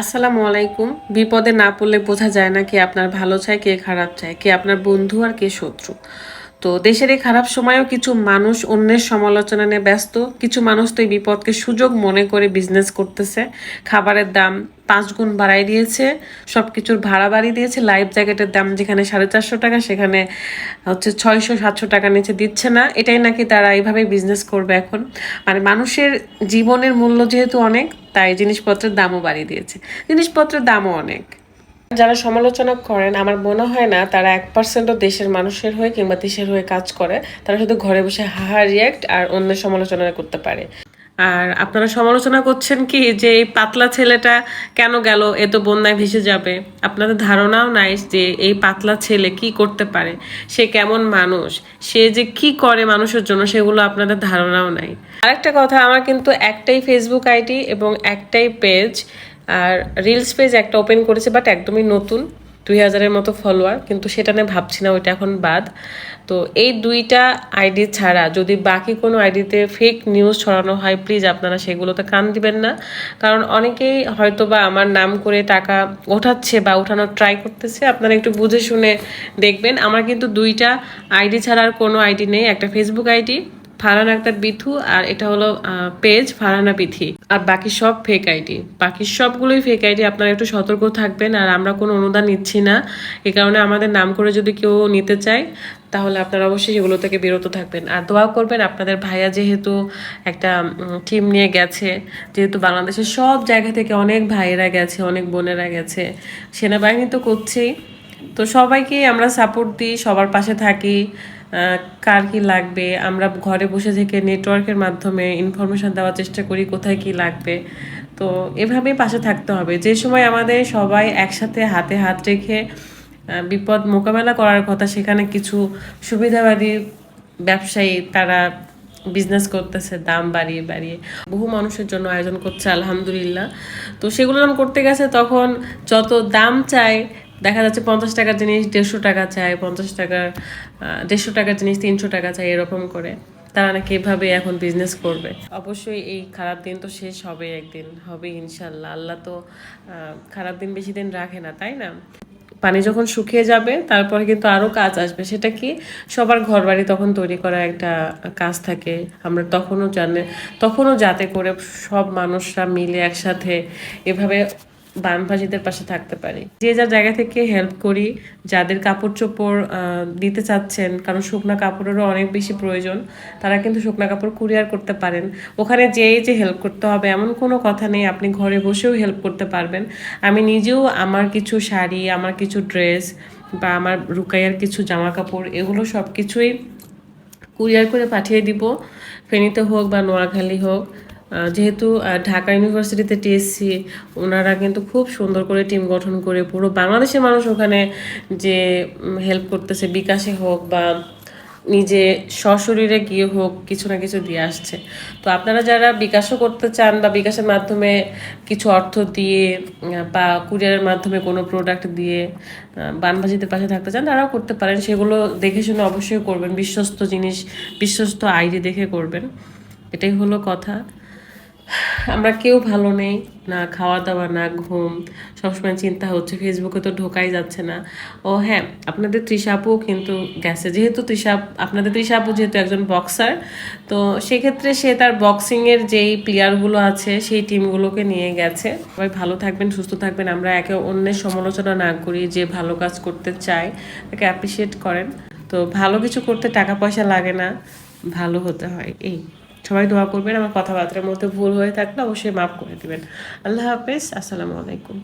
আসসালামু আলাইকুম। বিপদে না পড়লে বোঝা যায় না কে আপনার ভালো চায়, কে খারাপ চায়, কে আপনার বন্ধু আর কে শত্রু। তো দেশের এই খারাপ সময়েও কিছু মানুষ অন্যের সমালোচনা নিয়ে ব্যস্ত। কিছু মানুষ তো এই বিপদকে সুযোগ মনে করে বিজনেস করতেছে। খাবারের দাম পাঁচ গুণ বাড়াই দিয়েছে সব কিছুর ভাড়া বাড়িয়ে দিয়েছে। লাইফ জ্যাকেটের দাম যেখানে সাড়ে চারশো টাকা, সেখানে হচ্ছে ছয়শো, সাতশো টাকা নিচে দিচ্ছে না। এটাই নাকি তারা এইভাবে বিজনেস করবে এখন। মানে মানুষের জীবনের মূল্য যেহেতু অনেক, তাই জিনিসপত্রের দামও বাড়িয়ে দিয়েছে। জিনিসপত্রের দামও অনেক। যারা সমালোচনা করেন, আমার মনে হয় না তারা এক পার্সেন্টও দেশের মানুষের হয়ে কিংবা দেশের হয়ে কাজ করে। তারা শুধু ঘরে বসে হাহা রিয়াক্ট আর অন্যের সমালোচনা করতে পারে। আর আপনারা সমালোচনা করছেন কি যে এই পাতলা ছেলেটা কেন গেল? এ তো বন্যায় ভেসে যাবে। আপনাদের ধারণাও নাই যে এই পাতলা ছেলে কি করতে পারে? সে কেমন মানুষ? সে যে কি করে মানুষের জন্য সেগুলো আপনাদের ধারণাও নাই। আরেকটা কথা, আমার কিন্তু একটাই ফেসবুক আইডি এবং একটাই পেজ আর রিলস পেজ একটা ওপেন করেছে বাট একদমই নতুন, দুই হাজারের মতো ফলোয়ার কিন্তু সেটা নিয়ে ভাবছি না, ওইটা এখন বাদ। তো এই দুইটা আইডি ছাড়া যদি বাকি কোনো আইডিতে ফেক নিউজ ছড়ানো হয় প্লিজ আপনারা সেগুলোতে কান দিবেন না। কারণ অনেকেই হয়তো বা আমার নাম করে টাকা ওঠাচ্ছে বা ওঠানোর ট্রাই করতেছে, আপনারা একটু বুঝে শুনে দেখবেন। আমার কিন্তু দুইটা আইডি ছাড়া আর কোনো আইডি নেই, একটা ফেসবুক আইডি ফারহান আক্তার বিথু আর এটা হলো পেজ ফারহানা বিথি আর বাকি সব ফেক আইডি বাকি সবগুলোই ফেক আইডি আপনারা একটু সতর্ক থাকবেন আর আমরা কোনো অনুদান নিচ্ছি না। এ কারণে আমাদের নাম করে যদি কেউ নিতে চায়, তাহলে আপনারা অবশ্যই সেগুলো থেকে বিরত থাকবেন। আর দোয়া করবেন আপনাদের ভাইয়া যেহেতু একটা টিম নিয়ে গেছে, যেহেতু বাংলাদেশের সব জায়গা থেকে অনেক ভাইয়েরা গেছে, অনেক বোনেরা গেছে, সেনাবাহিনী তো করছেই। তো সবাইকেই আমরা সাপোর্ট দিই, সবার পাশে থাকি। কার কি লাগবে? আমরা ঘরে বসে থেকে নেটওয়ার্কের মাধ্যমে ইনফরমেশন দেওয়ার চেষ্টা করি কোথায় কি লাগবে। তো এভাবেই পাশে থাকতে হবে। যে সময় আমাদের সবাই একসাথে হাতে হাত রেখে বিপদ মোকাবেলা করার কথা, সেখানে কিছু সুবিধাবাদী ব্যবসায়ী তারা বিজনেস করতেছে, দাম বাড়িয়ে বাড়িয়ে। বহু মানুষের জন্য আয়োজন করছে, আলহামদুলিল্লাহ। তো সেগুলো করতে গেছে, তখন যত দাম চায় দেখা যাচ্ছে পঞ্চাশ টাকার জিনিস দেড়শো টাকা চায়, পঞ্চাশ টাকার দেড়শো টাকার জিনিস তিনশো টাকা চায়, এরকম করে। তারা নাকি এভাবে এখন বিজনেস করবে। অবশ্যই এই খারাপ দিন তো শেষ হবে একদিন, হবে ইনশাল্লাহ। আল্লাহ তো খারাপ দিন বেশি দিন রাখে না, তাই না? পানি যখন শুকিয়ে যাবে, তারপরে কিন্তু আরও কাজ আসবে। সেটা কি? সবার ঘর বাড়ি তখন তৈরি করা একটা কাজ থাকে। আমরা তখনও জানে, তখনও যাতে করে সব মানুষরা মিলে একসাথে এভাবে বানভাজিদের পাশে থাকতে পারি। যে যার জায়গা থেকে হেল্প করি, যাদের কাপড় চোপড় দিতে চাচ্ছেন, কারণ শুকনা কাপড়েরও অনেক বেশি প্রয়োজন, তারা কিন্তু শুকনা কাপড় কুরিয়ার করতে পারেন। ওখানে যেই যে হেল্প করতে হবে, এমন কোনো কথা নেই, আপনি ঘরে বসেও হেল্প করতে পারবেন। আমি নিজেও আমার কিছু শাড়ি, আমার কিছু ড্রেস বা আমার রুকাইয়ার কিছু জামা কাপড় এগুলো সব কিছুই কুরিয়ার করে পাঠিয়ে দিব। ফেনীতে হোক বা নোয়াখালী হোক যেহেতু ঢাকা ইউনিভার্সিটিতে টিএসসি, ওনারা কিন্তু খুব সুন্দর করে টিম গঠন করে পুরো বাংলাদেশের মানুষ ওখানে যে হেল্প করতেছে, বিকাশে হোক বা নিজে সশরীরে গিয়ে হোক, কিছু না কিছু দিয়ে আসছে। তো আপনারা যারা বিকাশও করতে চান বা বিকাশের মাধ্যমে কিছু অর্থ দিয়ে বা কুরিয়ারের মাধ্যমে কোনো প্রোডাক্ট দিয়ে বানবাজিদের পাশে থাকতে চান, তারাও করতে পারেন। সেগুলো দেখে শুনে অবশ্যই করবেন। বিশ্বস্ত জিনিস, বিশ্বস্ত আইডি দেখে করবেন। এটাই হলো কথা। আমরা কেউ ভালো নেই, না খাওয়া দাওয়া না ঘুম। সবসময় চিন্তা হচ্ছে ফেসবুকে তো ঢোকাই যাচ্ছে না। ও হ্যাঁ আপনাদের তৃষাপু কিন্তু গেছে। যেহেতু তৃষাপ আপনাদের তৃষাপু যেহেতু একজন বক্সার তো সেক্ষেত্রে সে তার বক্সিংয়ের যেই প্লেয়ারগুলো আছে, সেই টিমগুলোকে নিয়ে গেছে। সবাই ভালো থাকবেন, সুস্থ থাকবেন। আমরা একে অন্যের সমালোচনা না করি, যে ভালো কাজ করতে চায়, তাকে অ্যাপ্রিসিয়েট করেন। তো ভালো কিছু করতে টাকা পয়সা লাগে না, ভালো হতে হয়, এই। সবাই দোয়া করবেন, আমার কথাবার্তার মধ্যে ভুল হয়ে থাকলে অবশ্যই মাফ করে দেবেন। আল্লাহ হাফেজ, আসসালামু আলাইকুম।